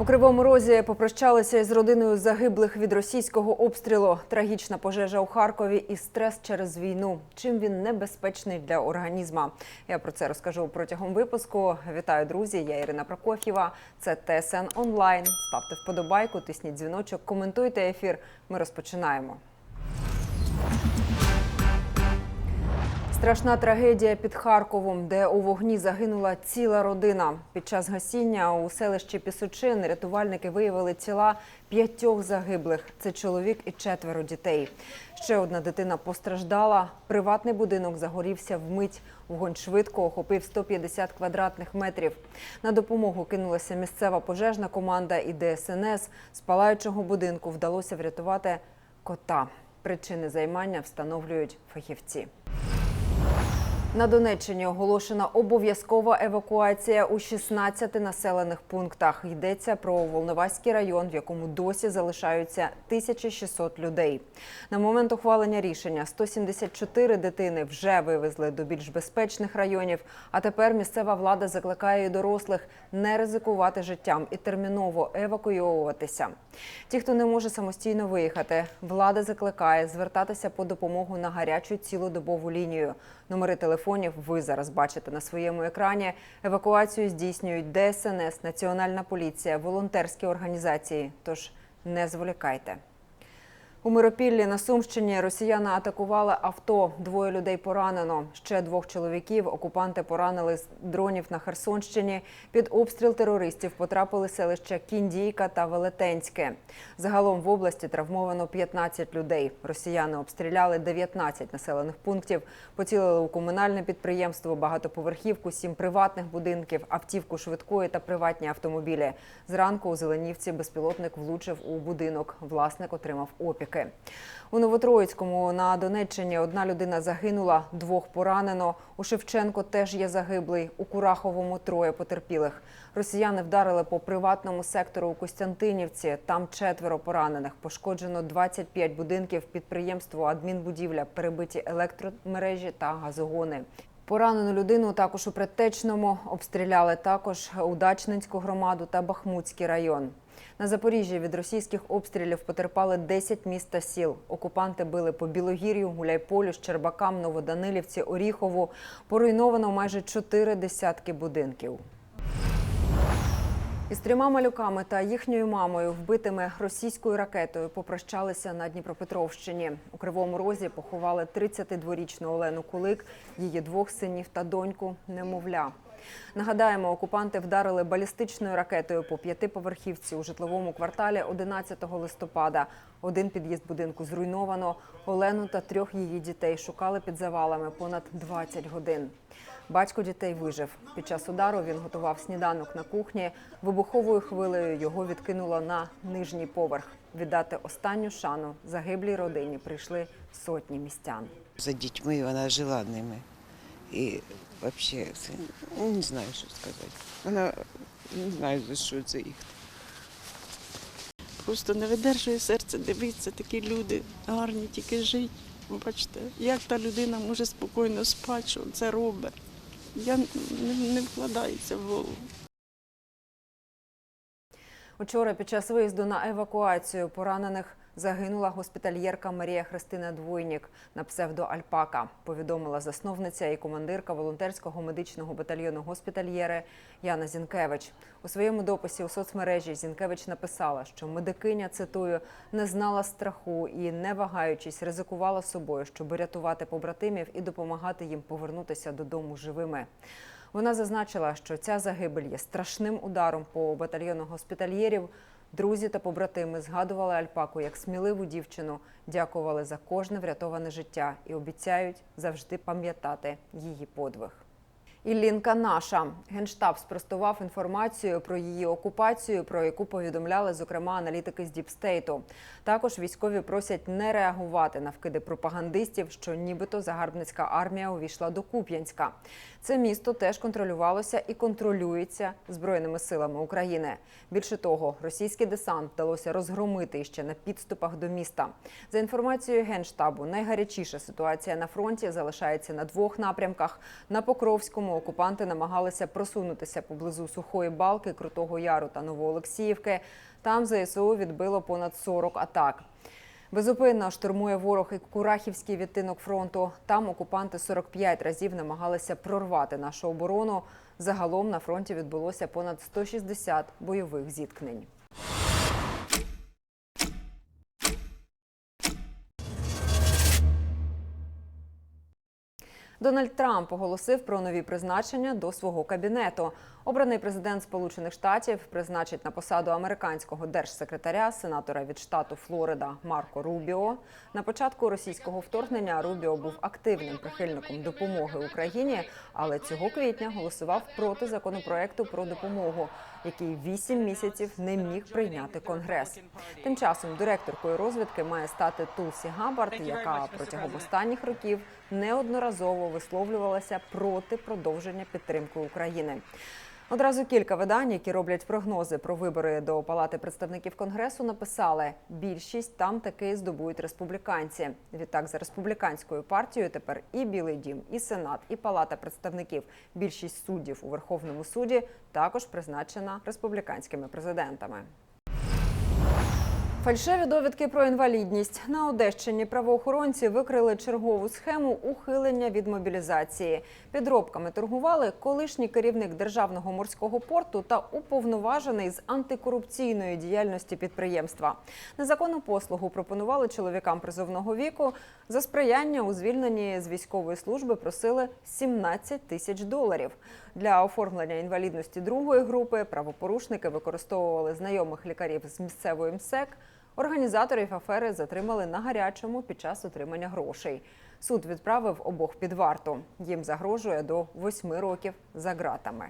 У Кривому Розі попрощалися із родиною загиблих від російського обстрілу. Трагічна пожежа у Харкові і стрес через війну. Чим він небезпечний для організма? Я про це розкажу протягом випуску. Вітаю, друзі! Я Ірина Прокоф'єва. Це ТСН онлайн. Ставте вподобайку, тисніть дзвіночок, коментуйте ефір. Ми розпочинаємо. Страшна трагедія під Харковом, де у вогні загинула ціла родина. Під час гасіння у селищі Пісочин рятувальники виявили тіла п'ятьох загиблих. Це чоловік і четверо дітей. Ще одна дитина постраждала. Приватний будинок загорівся вмить. Вогонь швидко охопив 150 квадратних метрів. На допомогу кинулася місцева пожежна команда і ДСНС. З палаючого будинку вдалося врятувати кота. Причини займання встановлюють фахівці. На Донеччині оголошена обов'язкова евакуація у 16 населених пунктах. Йдеться про Волноваський район, в якому досі залишаються 1600 людей. На момент ухвалення рішення 174 дитини вже вивезли до більш безпечних районів. А тепер місцева влада закликає дорослих не ризикувати життям і терміново евакуйовуватися. Ті, хто не може самостійно виїхати, влада закликає звертатися по допомогу на гарячу цілодобову лінію. Номери телефонів ви зараз бачите на своєму екрані. Евакуацію здійснюють ДСНС, Національна поліція, волонтерські організації. Тож не зволікайте. У Миропіллі на Сумщині росіяни атакували авто. Двоє людей поранено. Ще двох чоловіків окупанти поранили з дронів на Херсонщині. Під обстріл терористів потрапили селища Кіндійка та Велетенське. Загалом в області травмовано 15 людей. Росіяни обстріляли 19 населених пунктів. Поцілили у комунальне підприємство, багатоповерхівку, сім приватних будинків, автівку швидкої та приватні автомобілі. Зранку у Зеленівці безпілотник влучив у будинок. Власник отримав опіки. У Новотроїцькому на Донеччині одна людина загинула, двох поранено. У Шевченко теж є загиблий. У Кураховому троє потерпілих. Росіяни вдарили по приватному сектору у Костянтинівці. Там четверо поранених. Пошкоджено 25 будинків, підприємство, адмінбудівля, перебиті електромережі та газогони. Поранену людину також у Предтечному обстріляли також Удачненську громаду та Бахмутський район. На Запоріжжі від російських обстрілів потерпали 10 міст та сіл. Окупанти били по Білогір'ю, Гуляйполю, Щербакам, Новоданилівці, Оріхову. Поруйновано майже чотири десятки будинків. Із трьома малюками та їхньою мамою, вбитими російською ракетою, попрощалися на Дніпропетровщині. У Кривому Розі поховали 32-річну Олену Кулик, її двох синів та доньку немовля. Нагадаємо, окупанти вдарили балістичною ракетою по п'ятиповерхівці у житловому кварталі 11 листопада. Один під'їзд будинку зруйновано. Олену та трьох її дітей шукали під завалами понад 20 годин. Батько дітей вижив. Під час удару він готував сніданок на кухні. Вибуховою хвилею його відкинуло на нижній поверх. Віддати останню шану загиблій родині прийшли сотні містян. За дітьми вона жила ними. І взагалі, це, ну, не знаю, що сказати. Вона не знаю, за що це їх. Просто не видержує серце дивитися, такі люди гарні, тільки жить. Бачите, як та людина може спокійно спати, що це робить. Я не, не вкладається в голову. Учора під час виїзду на евакуацію поранених загинула госпітальєрка Марія Христина Двойнік на псевдо Альпака. Повідомила засновниця і командирка волонтерського медичного батальйону госпітальєри Яна Зінкевич. У своєму дописі у соцмережі Зінкевич написала, що медикиня цитую не знала страху і, не вагаючись, ризикувала собою, щоб рятувати побратимів і допомагати їм повернутися додому живими. Вона зазначила, що ця загибель є страшним ударом по батальйону госпітальєрів. Друзі та побратими згадували Альпаку як сміливу дівчину, дякували за кожне врятоване життя і обіцяють завжди пам'ятати її подвиг. Іллінка наша генштаб спростував інформацію про її окупацію, про яку повідомляли зокрема аналітики з Діпстейту. Також військові просять не реагувати на вкиди пропагандистів, що нібито загарбницька армія увійшла до Куп'янська. Це місто теж контролювалося і контролюється збройними силами України. Більше того, російський десант вдалося розгромити іще на підступах до міста. За інформацією генштабу, найгарячіша ситуація на фронті залишається на двох напрямках: на Покровському лютому окупанти намагалися просунутися поблизу Сухої Балки, Крутого Яру та Новоолексіївки. Там ЗСУ відбило понад 40 атак. Безупинно штурмує ворог і Курахівський відтинок фронту. Там окупанти 45 разів намагалися прорвати нашу оборону. Загалом на фронті відбулося понад 160 бойових зіткнень. Дональд Трамп оголосив про нові призначення до свого кабінету. Обраний президент Сполучених Штатів призначить на посаду американського держсекретаря сенатора від штату Флорида Марко Рубіо. На початку російського вторгнення Рубіо був активним прихильником допомоги Україні, але цього квітня голосував проти законопроекту про допомогу, який вісім місяців не міг прийняти конгрес. Тим часом директоркою розвідки має стати Тулсі Габард, яка протягом останніх років неодноразово висловлювалася проти продовження підтримки України. Одразу кілька видань, які роблять прогнози про вибори до Палати представників Конгресу, написали, більшість там таки здобують республіканці. Відтак, за республіканською партією тепер і Білий Дім, і Сенат, і Палата представників, більшість суддів у Верховному суді також призначена республіканськими президентами. Фальшиві довідки про інвалідність на Одещині правоохоронці викрили чергову схему ухилення від мобілізації. Підробками торгували колишній керівник державного морського порту та уповноважений з антикорупційної діяльності підприємства. Незаконну послугу пропонували чоловікам призовного віку. За сприяння у звільненні з військової служби просили 17 тисяч доларів. Для оформлення інвалідності другої групи правопорушники використовували знайомих лікарів з місцевої МСЕК. Організаторів афери затримали на гарячому під час отримання грошей. Суд відправив обох під варту. Їм загрожує до восьми років за ґратами.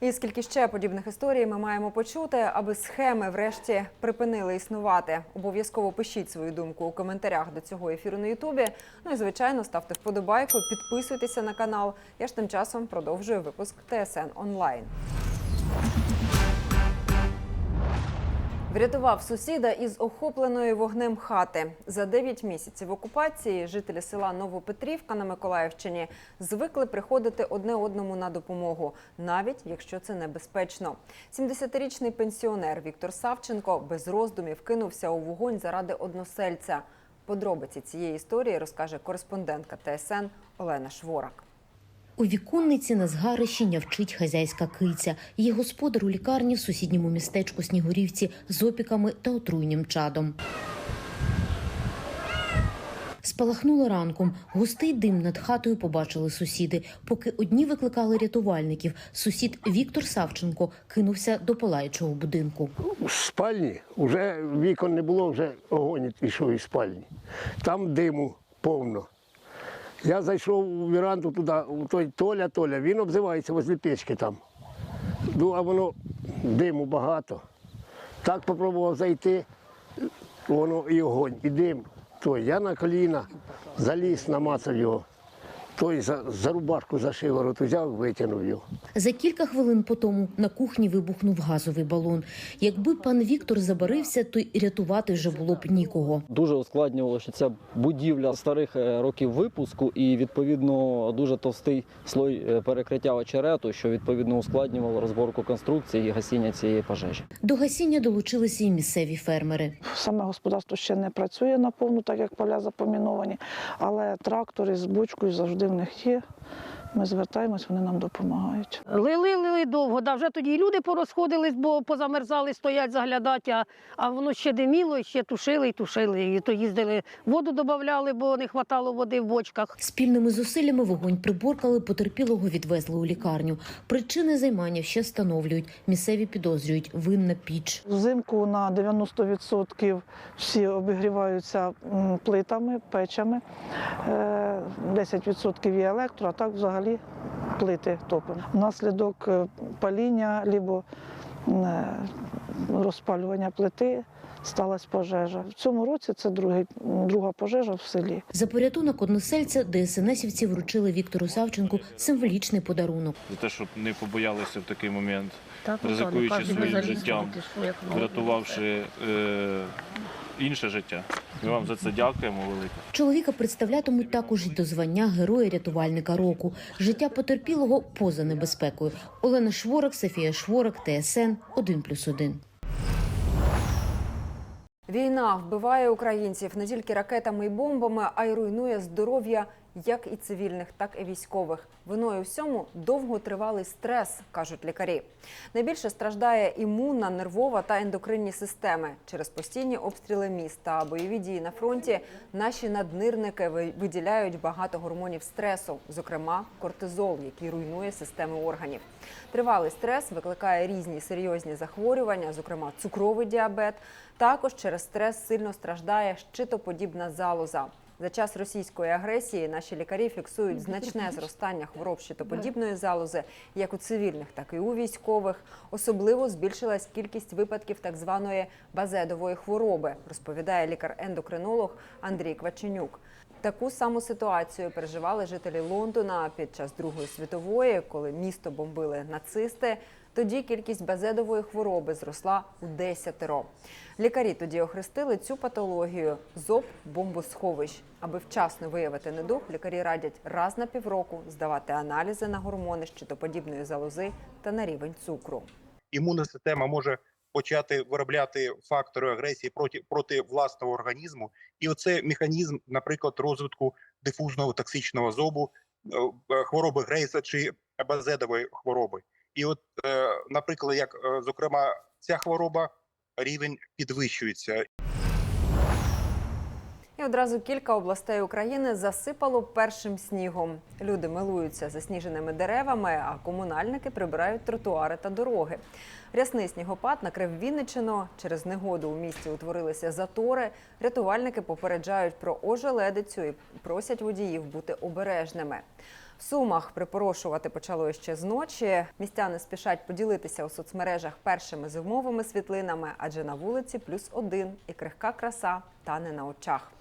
І скільки ще подібних історій ми маємо почути, аби схеми врешті припинили існувати. Обов'язково пишіть свою думку у коментарях до цього ефіру на Ютубі. Ну і звичайно, ставте вподобайку, підписуйтеся на канал. Я ж тим часом продовжую випуск ТСН онлайн. Врятував сусіда із охопленої вогнем хати. За 9 місяців окупації жителі села Новопетрівка на Миколаївщині звикли приходити одне одному на допомогу, навіть якщо це небезпечно. 70-річний пенсіонер Віктор Савченко без роздумів кинувся у вогонь заради односельця. Подробиці цієї історії розкаже кореспондентка ТСН Олена Шворак. У віконниці на згарищі нявчить хазяйська киця. Її господар у лікарні в сусідньому містечку Снігурівці з опіками та отруйним чадом. Спалахнуло ранком. Густий дим над хатою побачили сусіди. Поки одні викликали рятувальників, сусід Віктор Савченко кинувся до палаючого будинку. В спальні вже вікон не було, вже огонь пішов із спальні. Там диму повно. Я зайшов у віранду туди, у той Толя, Толя, він обзивається возле печки там. Ну, а воно диму багато. Так спробував зайти, воно і огонь, і дим. Той, я на коліна заліз, намацав його. Той за, за рубашку за шиворот взяв, витягнув його. За кілька хвилин по тому на кухні вибухнув газовий балон. Якби пан Віктор забарився, то й рятувати вже було б нікого. Дуже ускладнювало, що ця будівля старих е, років випуску і відповідно дуже товстий слой е, перекриття очерету, що відповідно ускладнювало розборку конструкції і гасіння цієї пожежі. До гасіння долучилися і місцеві фермери. Саме господарство ще не працює наповну, так як поля запоміновані, але трактори з бочкою завжди в них є. Ми звертаємось, вони нам допомагають. Лили, лили довго, да, вже тоді і люди порозходились, бо позамерзали, стоять заглядати, а, а воно ще диміло, і ще тушили і тушили. І то їздили, воду додавали, бо не вистачало води в бочках. Спільними зусиллями вогонь приборкали, потерпілого відвезли у лікарню. Причини займання ще встановлюють. Місцеві підозрюють винна піч. Взимку на 90% всі обігріваються плитами, печами, Е, 10% є електро, а так взагалі плити топимо. Внаслідок е, паління або розпалювання плити сталася пожежа. В цьому році це другий, друга пожежа в селі. За порятунок односельця ДСНСівці вручили Віктору Савченку символічний подарунок. за те, щоб не побоялися в такий момент, ризикуючи своїм життям, врятувавши е, інше життя. Ми вам за це дякуємо велике. Чоловіка представлятимуть також і до звання героя рятувальника року. Життя потерпілого поза небезпекою. Олена Шворок, Софія Шворок, ТСН 1+,1. Війна вбиває українців не тільки ракетами і бомбами, а й руйнує здоров'я як і цивільних, так і військових. Виною всьому довготривалий стрес, кажуть лікарі. Найбільше страждає імунна, нервова та ендокринні системи. Через постійні обстріли міст та бойові дії на фронті наші наднирники ви- виділяють багато гормонів стресу, зокрема кортизол, який руйнує системи органів. Тривалий стрес викликає різні серйозні захворювання, зокрема цукровий діабет. Також через стрес сильно страждає щитоподібна залоза. За час російської агресії наші лікарі фіксують значне зростання хвороб щитоподібної залози як у цивільних, так і у військових. Особливо збільшилась кількість випадків так званої базедової хвороби, розповідає лікар-ендокринолог Андрій Кваченюк. Таку саму ситуацію переживали жителі Лондона під час Другої світової, коли місто бомбили нацисти. Тоді кількість базедової хвороби зросла у десятеро. Лікарі тоді охрестили цю патологію зоб бомбосховищ. Аби вчасно виявити недух, лікарі радять раз на півроку здавати аналізи на гормони щитоподібної залози та на рівень цукру. імунна система може почати виробляти фактори агресії проти, проти власного організму. І оце механізм, наприклад, розвитку дифузного токсичного зобу, е, е, хвороби Грейса чи базедової хвороби. І от, е, наприклад, як е, зокрема ця хвороба, рівень підвищується. І одразу кілька областей України засипало першим снігом. Люди милуються засніженими деревами, а комунальники прибирають тротуари та дороги. Рясний снігопад накрив Вінниччину. Через негоду у місті утворилися затори. Рятувальники попереджають про ожеледицю і просять водіїв бути обережними. В Сумах припорошувати почало ще з ночі. Містяни спішать поділитися у соцмережах першими зимовими світлинами, адже на вулиці плюс один і крихка краса тане на очах.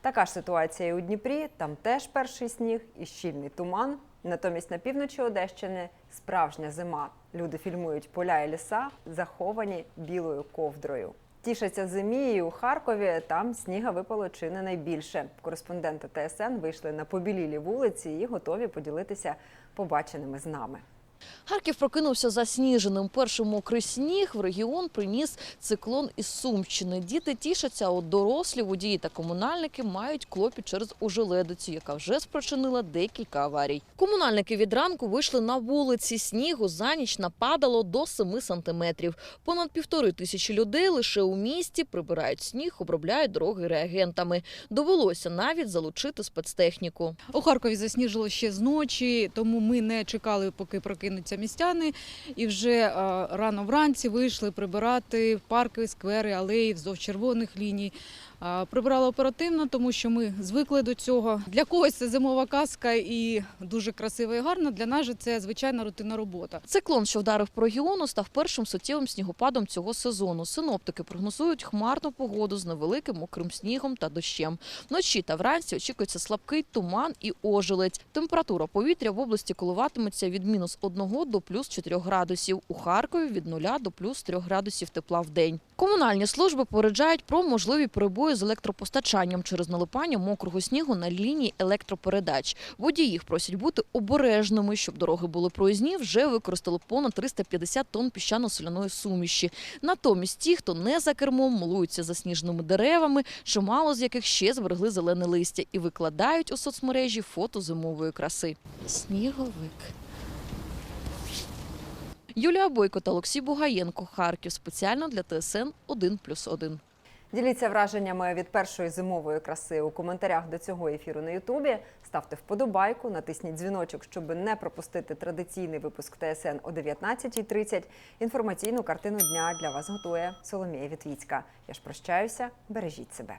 Така ж ситуація і у Дніпрі. Там теж перший сніг і щільний туман. Натомість на півночі Одещини справжня зима. Люди фільмують поля і ліса, заховані білою ковдрою. Тішаться зимі і у Харкові. Там сніга випало чи не найбільше. Кореспонденти ТСН вийшли на побілілі вулиці і готові поділитися побаченими з нами. Харків прокинувся засніженим. Перший мокрий сніг в регіон приніс циклон із Сумщини. Діти тішаться, от дорослі водії та комунальники мають клопіт через ожеледицю, яка вже спричинила декілька аварій. Комунальники від ранку вийшли на вулиці. Снігу за ніч нападало до 7 сантиметрів. Понад півтори тисячі людей лише у місті прибирають сніг, обробляють дороги реагентами. Довелося навіть залучити спецтехніку. У Харкові засніжило ще з ночі, тому ми не чекали, поки прокинуться містяни. І вже е, рано вранці вийшли прибирати парки, сквери, алеї вздовж червоних ліній. Прибирали оперативно, тому що ми звикли до цього. Для когось це зимова казка і дуже красиво і гарно. Для нас же це звичайна рутинна робота. Циклон, що вдарив по регіону, став першим суттєвим снігопадом цього сезону. Синоптики прогнозують хмарну погоду з невеликим мокрим снігом та дощем. Вночі та вранці очікується слабкий туман і ожеледь. Температура повітря в області коливатиметься від мінус 1 до плюс 4 градусів. У Харкові від 0 до плюс 3 градусів тепла в день. Комунальні служби попереджають про можливі перебої з електропостачанням через налипання мокрого снігу на лінії електропередач. Водії їх просять бути обережними, щоб дороги були проїзні, вже використали понад 350 тонн піщано-соляної суміші. Натомість ті, хто не за кермом, милуються засніженими деревами, чимало з яких ще зберегли зелене листя і викладають у соцмережі фото зимової краси. Сніговик. Юлія Бойко та Олексій Бугаєнко. Харків. Спеціально для ТСН 1+,1. Діліться враженнями від першої зимової краси у коментарях до цього ефіру на Ютубі. Ставте вподобайку, натисніть дзвіночок, щоб не пропустити традиційний випуск ТСН о 19.30. Інформаційну картину дня для вас готує Соломія Вітвіцька. Я ж прощаюся, бережіть себе.